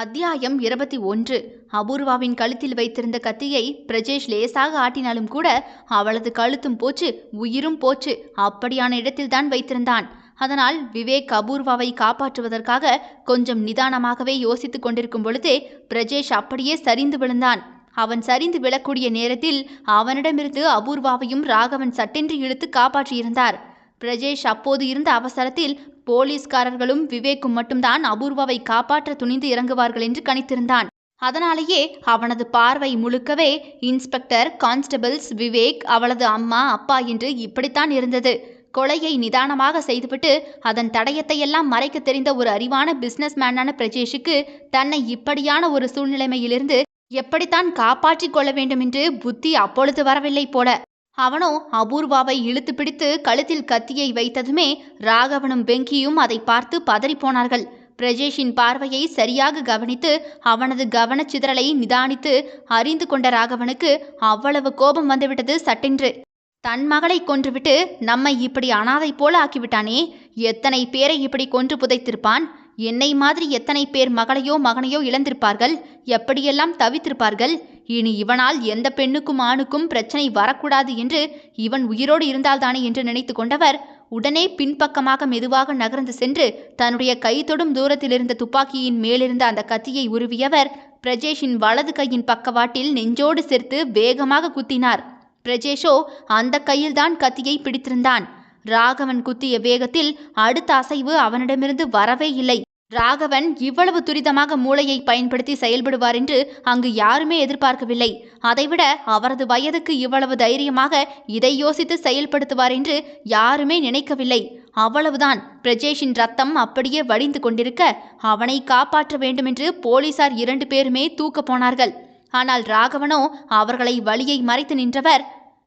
அத்தியாயம் இருபத்தி ஒன்று. அபூர்வாவின் கழுத்தில் வைத்திருந்த கத்தியை பிரஜேஷ் லேசாக ஆட்டினாலும் கூட அவளது கழுத்தும் போச்சு உயிரும் போச்சு. அப்படியான இடத்தில்தான் வைத்திருந்தான். அதனால் விவேக் அபூர்வாவை காப்பாற்றுவதற்காக கொஞ்சம் நிதானமாகவே யோசித்துக் கொண்டிருக்கும் பொழுதே பிரஜேஷ் அப்படியே சரிந்து விழுந்தான். அவன் சரிந்து விழக்கூடிய நேரத்தில் அவனிடமிருந்து அபூர்வாவையும் ராகவன் சட்டென்று இழுத்து காப்பாற்றியிருந்தார். பிரஜேஷ் அப்போது இருந்த அவசரத்தில் போலீஸ்காரர்களும் விவேக்கும் மட்டும்தான் அபூர்வாவை காப்பாற்ற துணிந்து இறங்குவார்கள் என்று கணித்திருந்தான். அதனாலேயே அவனது பார்வை முழுக்கவே இன்ஸ்பெக்டர் கான்ஸ்டபிள்ஸ் விவேக் அவளது அம்மா அப்பா என்று இப்படித்தான் இருந்தது. கொலையை நிதானமாக செய்துவிட்டு அதன் தடயத்தையெல்லாம் மறைக்க தெரிந்த ஒரு அறிவான பிசினஸ் மேனான பிரஜேஷுக்கு தன்னை இப்படியான ஒரு சூழ்நிலைமையிலிருந்து எப்படித்தான் காப்பாற்றிக் கொள்ள வேண்டும் என்று புத்தி அப்பொழுது வரவில்லை போல. அவனோ அபூர்வாவை இழுத்து பிடித்து கழுத்தில் கத்தியை வைத்ததுமே ராகவனும் வெங்கியும் அதை பார்த்து பதறிப்போனார்கள். பிரஜேஷின் பார்வையை சரியாக கவனித்து அவனது கவனச்சிதறலை நிதானித்து அறிந்து கொண்ட ராகவனுக்கு அவ்வளவு கோபம் வந்துவிட்டது சட்டென்று. தன் மகளை கொன்றுவிட்டு நம்மை இப்படி அனாதை போல ஆக்கிவிட்டானே எத்தனை பேரை இப்படி கொன்று புதைத்திருப்பான்? என்னை மாதிரி எத்தனை பேர் மகளையோ மகனையோ இழந்திருப்பார்கள்? எப்படியெல்லாம் தவித்திருப்பார்கள்? இனி இவனால் எந்த பெண்ணுக்கும் ஆணுக்கும் பிரச்சனை வரக்கூடாது என்று இவன் உயிரோடு இருந்தால்தானே என்று நினைத்து கொண்டவர் உடனே பின்பக்கமாக மெதுவாக நகர்ந்து சென்று தன்னுடைய கை தொடும் தூரத்தில் இருந்த துப்பாக்கியின் மேலிருந்த அந்த கத்தியை உருவியவர் பிரஜேஷின் வலது கையின் பக்கவாட்டில் நெஞ்சோடு சேர்த்து வேகமாக குத்தினார். பிரஜேஷோ அந்த கையில்தான் கத்தியை பிடித்திருந்தான். ராகவன் குத்திய வேகத்தில் அடுத்த அசைவு அவனிடமிருந்து வரவே இல்லை. ராகவன் இவ்வளவு துரிதமாக மூளையை பயன்படுத்தி செயல்படுவார் என்று அங்கு யாருமே எதிர்பார்க்கவில்லை. அதைவிட அவரது வயதுக்கு இவ்வளவு தைரியமாக இதை யோசித்து செயல்படுத்துவார் என்று யாருமே நினைக்கவில்லை. அவ்வளவுதான். பிரஜேஷின் ரத்தம் அப்படியே வடிந்து கொண்டிருக்க அவனை காப்பாற்ற வேண்டுமென்று போலீசார் இரண்டு பேருமே தூக்க போனார்கள். ஆனால் ராகவனோ அவர்களை வழியை மறைத்து நின்றவர்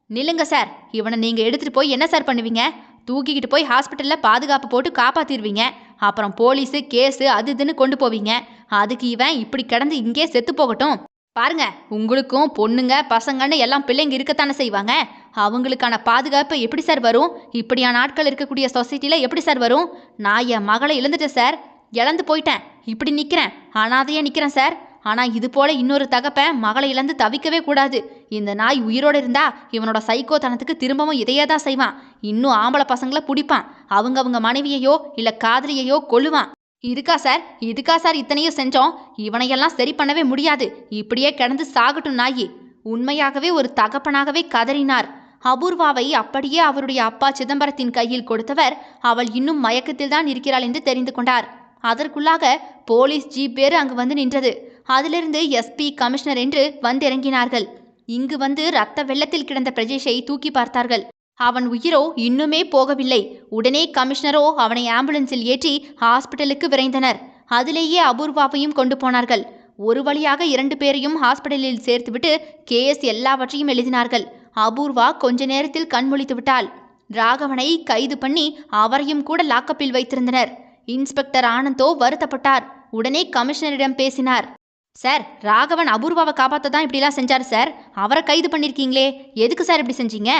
நில்லுங்க சார் இவனை நீங்க எடுத்துட்டு போய் என்ன சார் பண்ணுவீங்க? தூக்கிக்கிட்டு போய் ஹாஸ்பிட்டலில் பாதுகாப்பு போட்டு காப்பாற்றிடுவீங்க அப்புறம் போலீஸு கேஸு அது இதுன்னு கொண்டு போவீங்க. அதுக்கு இவன் இப்படி கிடந்து இங்கே செத்து போகட்டும். பாருங்க உங்களுக்கும் பொண்ணுங்க பசங்கன்னு எல்லாம் பிள்ளைங்க இருக்கத்தானே செய்வாங்க. அவங்களுக்கான பாதுகாப்பு எப்படி சார் வரும்? இப்படியான ஆட்கள் இருக்கக்கூடிய சொசைட்டியில் எப்படி சார் வரும்? நான் என் மகளை இழந்துட்டேன் சார். இழந்து போயிட்டேன். இப்படி நிற்கிறேன் அனாதையே நிற்கிறேன் சார். ஆனால் இது போல இன்னொரு தகப்பன் மகளை இழந்து தவிக்கவே கூடாது. இந்த நாய் உயிரோடு இருந்தா இவனோட சைக்கோத்தனத்துக்கு திரும்பவும் இதையே தான் செய்வான். இன்னும் ஆம்பளை பசங்களை பிடிப்பான். அவங்க அவங்க மனைவியையோ இல்லை காதலியையோ கொள்ளுவான் இதுக்கா சார்? இதுக்கா சார்? இத்தனையும் செஞ்சோம். இவனையெல்லாம் சரி பண்ணவே முடியாது. இப்படியே கிடந்து சாகட்டும் நாயி. உண்மையாகவே ஒரு தகப்பனாகவே கதறினார். அபூர்வாவை அப்படியே அவருடைய அப்பா சிதம்பரத்தின் கையில் கொடுத்தவர் அவள் இன்னும் மயக்கத்தில்தான் இருக்கிறாள் என்று தெரிந்து கொண்டார். அதற்குள்ளாக போலீஸ் ஜீப் பேரு அங்கு வந்து நின்றது. அதிலிருந்து எஸ்பி கமிஷனர் என்று வந்திறங்கினார்கள். இங்கு வந்து ரத்த வெள்ளத்தில் கிடந்த பிரஜேஷை தூக்கி பார்த்தார்கள். அவன் உயிரோ இன்னுமே போகவில்லை. உடனே கமிஷனரோ அவனை ஆம்புலன்ஸில் ஏற்றி ஹாஸ்பிட்டலுக்கு விரைந்தனர். அதிலேயே அபூர்வாவையும் கொண்டு போனார்கள். ஒரு வழியாக இரண்டு பேரையும் ஹாஸ்பிட்டலில் சேர்த்துவிட்டு கேஎஸ் எல்லாவற்றையும் எழுதினார்கள். அபூர்வா கொஞ்ச நேரத்தில் கண்மொழித்து விட்டாள். ராகவனை கைது பண்ணி அவரையும் கூட லாக்கப்பில் வைத்திருந்தனர். இன்ஸ்பெக்டர் ஆனந்தோ வருத்தப்பட்டார். உடனே கமிஷனரிடம் பேசினார். சார் ராகவன் அபூர்வாவை காப்பாற்ற தான் இப்படிலாம் செஞ்சார் சார். அவரை கைது பண்ணியிருக்கீங்களே எதுக்கு சார் இப்படி செஞ்சீங்க?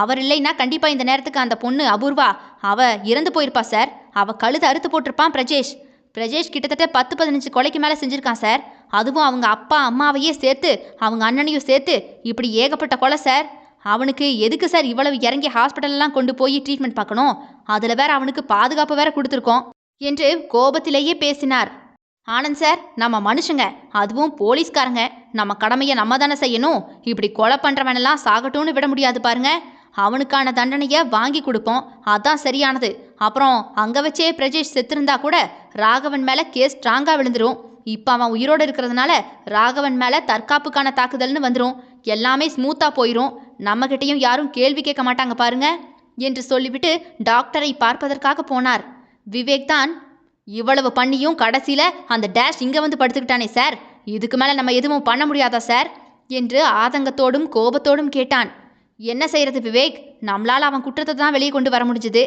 அவர் இல்லைன்னா கண்டிப்பாக இந்த நேரத்துக்கு அந்த பொண்ணு அபூர்வா அவ இறந்து போயிருப்பா சார். அவ கழுத அறுத்து போட்டிருப்பான் பிரஜேஷ். பிரஜேஷ் கிட்டத்தட்ட பத்து பதினஞ்சு கொலைக்கு மேலே செஞ்சுருக்கான் சார். அதுவும் அவங்க அப்பா அம்மாவையே சேர்த்து அவங்க அண்ணனையும் சேர்த்து இப்படி ஏகப்பட்ட கொலை சார். அவனுக்கு எதுக்கு சார் இவ்வளவு இறங்கி ஹாஸ்பிட்டல்லாம் கொண்டு போய் ட்ரீட்மெண்ட் பார்க்கணும்? அதில் வேற அவனுக்கு பாதுகாப்பு வேற கொடுத்துருக்கோம். என்று கோபத்திலேயே பேசினார். ஆனந்த் சார் நம்ம மனுஷங்க. அதுவும் போலீஸ்காரங்க. நம்ம கடமையை நம்ம தானே செய்யணும். இப்படி கொலை பண்ணுறவனெல்லாம் சாகட்டும்னு விட முடியாது பாருங்க. அவனுக்கான தண்டனையை வாங்கி கொடுப்போம். அதான் சரியானது. அப்புறம் அங்கே வச்சே பிரஜேஷ் செத்திருந்தா கூட ராகவன் மேலே கேஸ் ஸ்ட்ராங்காக விழுந்துடும் இப்போ அவன் உயிரோடு இருக்கிறதுனால ராகவன் மேலே தற்காப்புக்கான தாக்குதல்னு வந்துடும் எல்லாமே ஸ்மூத்தாக போயிடும் நம்மகிட்டையும் யாரும் கேள்வி கேட்க மாட்டாங்க பாருங்க. என்று சொல்லிவிட்டு டாக்டரை பார்ப்பதற்காக போனார். விவேக் தான் இவ்வளவு பண்ணியும் கடைசியில் அந்த டேஷ் இங்கே வந்து படுத்துக்கிட்டானே சார் இதுக்கு மேலே நம்ம எதுவும் பண்ண முடியாதா சார் என்று ஆதங்கத்தோடும் கோபத்தோடும் கேட்டான். என்ன செய்கிறது விவேக்? நம்மளால் அவன் குற்றத்தை தான் வெளியே கொண்டு வர முடிஞ்சுது.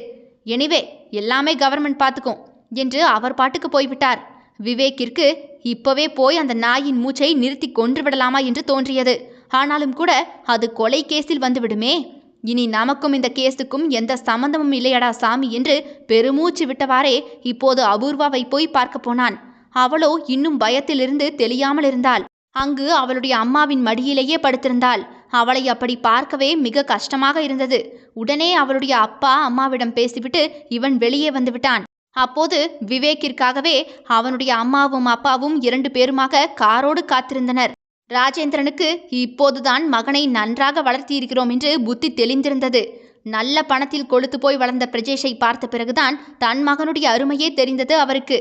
எனிவே எல்லாமே கவர்மெண்ட் பார்த்துக்கும் என்று அவர் பாட்டுக்கு போய்விட்டார். விவேக்கிற்கு இப்போவே போய் அந்த நாயின் மூச்சை நிறுத்தி கொன்று விடலாமா என்று தோன்றியது. ஆனாலும் கூட அது கொலை கேஸில் வந்துவிடுமே இனி நமக்கும் இந்த கேஸுக்கும் எந்த சம்பந்தமும் இல்லையடா சாமி என்று பெருமூச்சு விட்டவாறே இப்போது அபூர்வாவை போய் பார்க்க போனான். அவளோ இன்னும் பயத்திலிருந்து தெளியாமல் இருந்தாள். அங்கு அவளுடைய அம்மாவின் மடியிலேயே படுத்திருந்தாள். அவளை அப்படி பார்க்கவே மிக கஷ்டமாக இருந்தது. உடனே அவளுடைய அப்பா அம்மாவிடம் பேசிவிட்டு இவன் வெளியே வந்து விட்டான். அப்போது விவேக்கிற்காகவே அவனுடைய அம்மாவும் அப்பாவும் இரண்டு பேருமாக காரோடு காத்திருந்தனர். ராஜேந்திரனுக்கு இப்போதுதான் மகனை நன்றாக வளர்த்தியிருக்கிறோம் என்று புத்தி தெளிந்திருந்தது. நல்ல பணத்தில் கொழுத்து போய் வளர்ந்த பிரஜேஷை பார்த்த பிறகுதான் தன் மகனுடைய அருமையே தெரிந்தது அவருக்கு.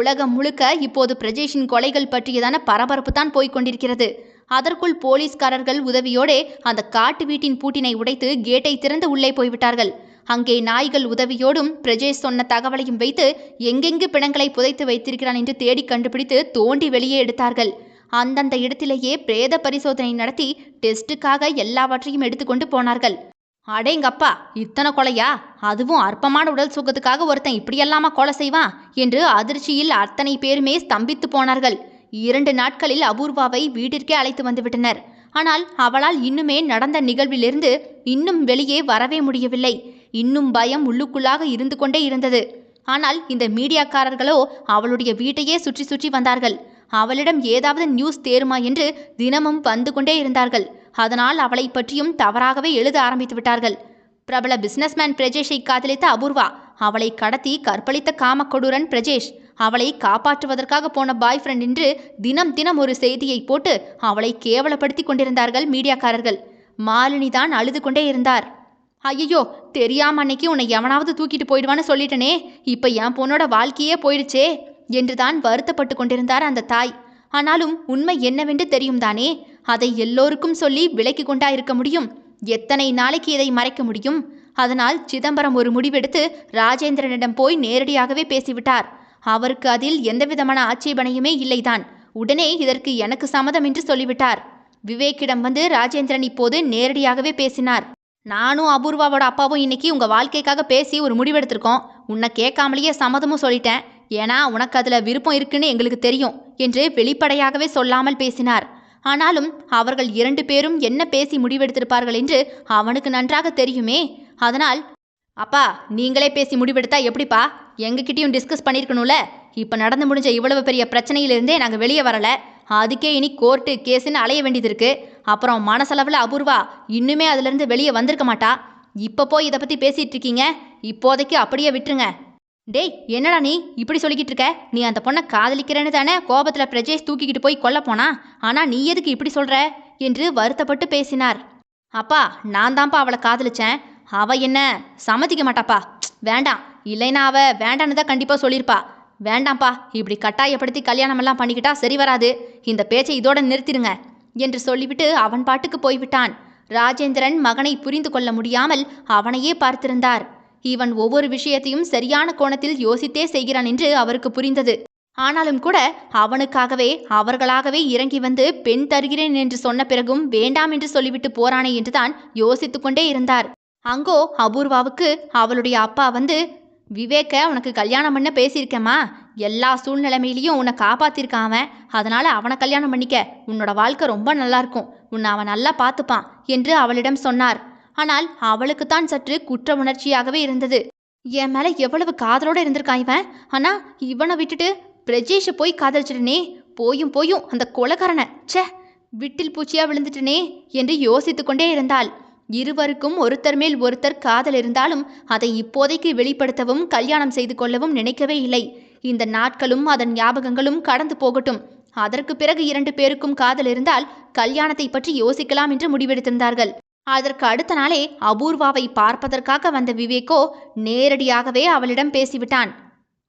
உலகம் முழுக்க இப்போது பிரஜேஷின் கொலைகள் பற்றியதான பரபரப்பு தான் போய்க் கொண்டிருக்கிறது. அதற்குள் போலீஸ்காரர்கள் உதவியோடே அந்த காட்டு வீட்டின் பூட்டினை உடைத்து கேட்டை திறந்து உள்ளே போய்விட்டார்கள். அங்கே நாய்கள் உதவியோடும் பிரஜேஷ் சொன்ன தகவலையும் வைத்து எங்கெங்கு பிணங்களை புதைத்து வைத்திருக்கிறான் என்று தேடி கண்டுபிடித்து தோண்டி வெளியே எடுத்தார்கள். அந்தந்த இடத்திலேயே பிரேத பரிசோதனை நடத்தி டெஸ்ட்டுக்காக எல்லாவற்றையும் எடுத்துக்கொண்டு போனார்கள். அடேங்கப்பா இத்தனை கொலையா? அதுவும் அற்பமான உடல் சுகத்துக்காக ஒருத்தன் இப்படியெல்லாமா கொலை செய்வான் என்று அதிர்ச்சியில் அத்தனை பேருமே ஸ்தம்பித்து போனார்கள். இரண்டு நாட்களில் அபூர்வாவை வீட்டிற்கே அழைத்து வந்துவிட்டனர். ஆனால் அவளால் இன்னுமே நடந்த நிகழ்விலிருந்து இன்னும் வெளியே வரவே முடியவில்லை. இன்னும் பயம் உள்ளுக்குள்ளாக இருந்து கொண்டே இருந்தது. ஆனால் இந்த மீடியாக்காரர்களோ அவளுடைய வீட்டையே சுற்றி சுற்றி வந்தார்கள். அவளிடம் ஏதாவது நியூஸ் தேருமா என்று தினமும் வந்து கொண்டே இருந்தார்கள். அதனால் அவளை பற்றியும் தவறாகவே எழுத ஆரம்பித்து விட்டார்கள். பிரபல பிசினஸ்மேன் பிரஜேஷை காதலித்த அபூர்வா அவளை கடத்தி கற்பழித்த காமக்கொடூரன் பிரஜேஷ் அவளை காப்பாற்றுவதற்காக போன பாய் ஃப்ரெண்ட் என்று தினம் தினம் ஒரு செய்தியை போட்டு அவளை கேவலப்படுத்தி கொண்டிருந்தார்கள் மீடியாக்காரர்கள். மாலினி தான் அழுது கொண்டே இருந்தார். ஐயோ தெரியாம அன்னைக்கு உன்னை எவனாவது தூக்கிட்டு போயிடுவான்னு சொல்லிட்டனே இப்ப என் பொண்ணோட வாழ்க்கையே போயிடுச்சே. என்றுதான் வருத்தப்பட்டு கொண்டிருந்தார் அந்த தாய். ஆனாலும் உண்மை என்னவென்று தெரியும் தானே? அதை எல்லோருக்கும் சொல்லி விலக்கி கொண்டாயிருக்க முடியும்? எத்தனை நாளைக்கு இதை மறைக்க முடியும்? அதனால் சிதம்பரம் ஒரு முடிவெடுத்து ராஜேந்திரனிடம் போய் நேரடியாகவே பேசிவிட்டார். அவருக்கு அதில் எந்தவிதமான ஆட்சேபனையுமே இல்லைதான். உடனே இதற்கு எனக்கு சம்மதம் என்று சொல்லிவிட்டார். விவேக்கிடம் வந்து ராஜேந்திரன் இப்போது நேரடியாகவே பேசினார். நானும் அபூர்வாவோட அப்பாவும் இன்னைக்கு உங்க வாழ்க்கைக்காக பேசி ஒரு முடிவெடுத்திருக்கோம். உன்னை கேட்காமலேயே சம்மதமும் சொல்லிட்டேன். ஏன்னா உனக்கு அதில் விருப்பம் இருக்குன்னு எங்களுக்கு தெரியும் என்று வெளிப்படையாகவே சொல்லாமல் பேசினார். ஆனாலும் அவர்கள் இரண்டு பேரும் என்ன பேசி முடிவெடுத்திருப்பார்கள் என்று அவனுக்கு நன்றாக தெரியுமே. அதனால் அப்பா நீங்களே பேசி முடிவெடுத்தா எப்படிப்பா? எங்ககிட்டயும் டிஸ்கஸ் பண்ணியிருக்கணும்ல இப்போ நடந்து முடிஞ்ச இவ்வளவு பெரிய பிரச்சனையிலிருந்தே நாங்கள் வெளியே வரலை. அதுக்கே இனி கோர்ட்டு கேஸுன்னு அலைய வேண்டியது இருக்கு அப்புறம் மனசளவில் அபூர்வா இன்னுமே அதுலேருந்து வெளியே வந்திருக்க மாட்டா. இப்போ போய் இதை பற்றி பேசிகிட்டு இருக்கீங்க. இப்போதைக்கு அப்படியே விட்டுருங்க. டேய் என்னடா நீ? இப்படி சொல்லிக்கிட்டு இருக்க? நீ அந்த பொண்ணை காதலிக்கிறேன்னு தானே கோபத்தில் பிரஜேஷ் தூக்கிக்கிட்டு போய் கொல்ல போனா? ஆனால் நீ எதுக்கு இப்படி சொல்ற? என்று வருத்தப்பட்டு பேசினார். அப்பா நான் தான்ப்பா அவளை காதலிச்சேன். அவ என்ன? சம்மதிக்க மாட்டாப்பா. வேண்டாம். இல்லைன்னா அவ வேண்டான்னு தான் கண்டிப்பாக சொல்லியிருப்பா. வேண்டாம்ப்பா. இப்படி கட்டாயப்படுத்தி கல்யாணமெல்லாம் பண்ணிக்கிட்டா சரி வராது. இந்த பேச்சை இதோட நிறுத்திடுங்க என்று சொல்லிவிட்டு அவன் பாட்டுக்கு போய்விட்டான். ராஜேந்திரன் மகனை புரிந்து கொள்ள முடியாமல் அவனையே பார்த்திருந்தார். இவன் ஒவ்வொரு விஷயத்தையும் சரியான கோணத்தில் யோசித்தே செய்கிறான் என்று அவருக்கு புரிந்தது. ஆனாலும் கூட அவனுக்காகவே அவர்களாகவே இறங்கி வந்து பெண் தருகிறேன் என்று சொன்ன பிறகும் வேண்டாம் என்று சொல்லிவிட்டு போறானே என்றுதான் யோசித்து கொண்டே இருந்தார். அங்கோ அபூர்வாவுக்கு அவளுடைய அப்பா வந்து விவேக்க உனக்கு கல்யாணம் பண்ண பேசியிருக்கேம்மா. எல்லா சூழ்நிலைமையிலையும் உன்னை காப்பாத்திருக்கான் அவன். அதனால அவனை கல்யாணம் பண்ணிக்க. உன்னோட வாழ்க்கை ரொம்ப நல்லா இருக்கும். உன்னை அவன் நல்லா பார்த்துப்பான் என்று அவளிடம் சொன்னார். ஆனால் அவளுக்குத்தான் சற்று குற்ற உணர்ச்சியாகவே இருந்தது. என் மேல எவ்வளவு காதலோட இருந்திருக்கான் இவன்? ஆனா இவனை விட்டுட்டு பிரஜேஷை போய் காதலிச்சிட்டனே. போயும் போயும் அந்த கொலகாரனை ச்சே விட்டில் பூச்சியா விழுந்துட்டனே என்று யோசித்து கொண்டே இருந்தாள். இருவருக்கும் ஒருத்தர் மேல் ஒருத்தர் காதல் இருந்தாலும் அதை இப்போதைக்கு வெளிப்படுத்தவும் கல்யாணம் செய்து கொள்ளவும் நினைக்கவே இல்லை. இந்த நாட்களும் அதன் ஞாபகங்களும் கடந்து போகட்டும். அதற்கு பிறகு இரண்டு பேருக்கும் காதல் இருந்தால் கல்யாணத்தை பற்றி யோசிக்கலாம் என்று முடிவெடுத்திருந்தார்கள். அதற்கு அடுத்த நாளே அபூர்வாவை பார்ப்பதற்காக வந்த விவேக்கோ நேரடியாகவே அவளிடம் பேசிவிட்டான்.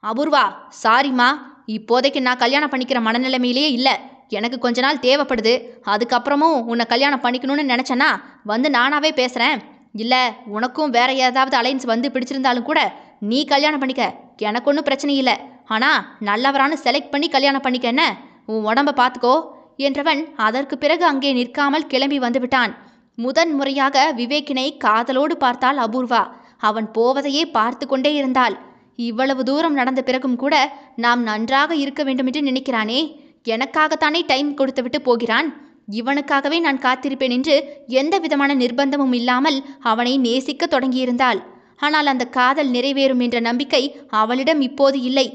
அபூர்வா சாரிம்மா இப்போதைக்கு நான் கல்யாணம் பண்ணிக்கிற மனநிலைமையிலேயே இல்லை. எனக்கு கொஞ்ச நாள் தேவைப்படுது. அதுக்கப்புறமும் உன்னை கல்யாணம் பண்ணிக்கணும்னு நினச்சேன்னா வந்து நானாவே பேசுகிறேன் இல்லை உனக்கும் வேற ஏதாவது அலைன்ஸ் வந்து பிடிச்சிருந்தாலும் கூட நீ கல்யாணம் பண்ணிக்க. எனக்கு ஒன்றும் பிரச்சனை இல்லை. ஆனால் நல்லவரான செலக்ட் பண்ணி கல்யாணம் பண்ணிக்க என்ன? உன் உடம்ப பார்த்துக்கோ என்றவன் அதற்கு பிறகு அங்கே நிற்காமல் கிளம்பி வந்துவிட்டான் முதன் முறையாக விவேக்கினை காதலோடு பார்த்தாள் அபூர்வா. அவன் போவதையே பார்த்து கொண்டே இருந்தாள். இவ்வளவு தூரம் நடந்த பிறகும் கூட நாம் நன்றாக இருக்க வேண்டுமென்று நினைக்கிறானே. எனக்காகத்தானே டைம் கொடுத்துவிட்டு போகிறான்? இவனுக்காகவே நான் காத்திருப்பேன் என்று எந்த விதமான நிர்பந்தமும் இல்லாமல் அவனை நேசிக்க தொடங்கியிருந்தாள். ஆனால் அந்த காதல் நிறைவேறும் என்ற நம்பிக்கை அவளிடம் இப்போது இல்லை.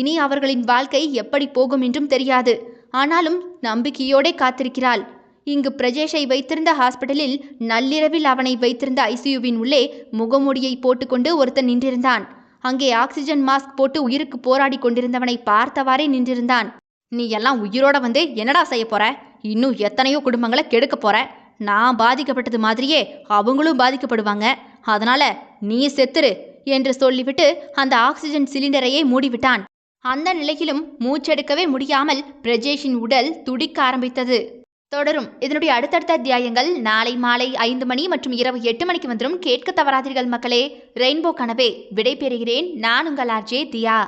இனி அவர்களின் வாழ்க்கை எப்படி போகும் என்றும் தெரியாது. ஆனாலும் நம்பிக்கையோடே காத்திருக்கிறாள். இங்கு பிரஜேஷை வைத்திருந்த ஹாஸ்பிட்டலில் நள்ளிரவில் அவனை வைத்திருந்த ஐசியூவின் உள்ளே முகமூடியை போட்டுக்கொண்டு ஒருத்தன் நின்றிருந்தான். அங்கே ஆக்சிஜன் மாஸ்க் போட்டு உயிருக்கு போராடி கொண்டிருந்தவனை பார்த்தவாறே நின்றிருந்தான். நீ எல்லாம் உயிரோட வந்து என்னடா செய்ய போற? இன்னும் எத்தனையோ குடும்பங்களை கெடுக்க போற? நான் பாதிக்கப்பட்டது மாதிரியே அவங்களும் பாதிக்கப்படுவாங்க. அதனால நீ செத்துரு என்று சொல்லிவிட்டு அந்த ஆக்சிஜன் சிலிண்டரையே மூடிவிட்டான். அந்த நிலையிலும் மூச்செடுக்கவே முடியாமல் பிரஜேஷின் உடல் துடிக்க ஆரம்பித்தது. தொடரும். இதனுடைய அடுத்தடுத்த அத்தியாயங்கள் நாளை மாலை ஐந்து மணி மற்றும் இரவு எட்டு மணிக்கு வந்துடும். கேட்க தவறாதீர்கள் மக்களே. ரெயின்போ கனவே விடை பெறுகிறேன் நான் உங்கள் ஆர்ஜே தியா.